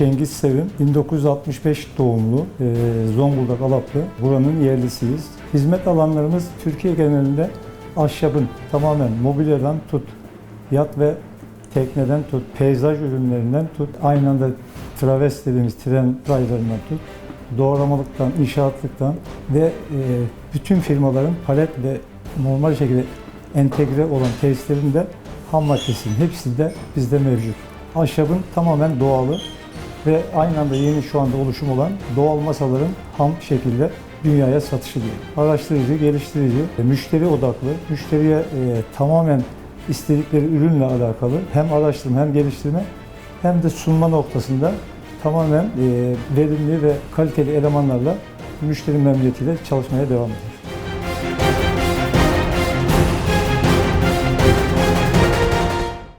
Cengiz Sevim, 1965 doğumlu, e, Zonguldak Alaplı. Buranın yerlisiyiz. Hizmet alanlarımız Türkiye genelinde ahşabın tamamen mobilyadan tut, yat ve tekneden tut, peyzaj ürünlerinden tut, aynı anda traves dediğimiz tren raylarından tut, doğramalıktan, inşaatlıktan ve e, bütün firmaların palet ve normal şekilde entegre olan tesislerin de ham maddesinin hepsi de bizde mevcut. Ahşabın tamamen doğalı ve aynı anda yeni şu anda oluşum olan doğal masaların ham şekilde dünyaya satışı diyor. Araştırıcı, geliştirici, müşteri odaklı, müşteriye e, tamamen istedikleri ürünle alakalı hem araştırma hem geliştirme hem de sunma noktasında tamamen e, verimli ve kaliteli elemanlarla müşteri memnuniyetiyle çalışmaya devam ediyor.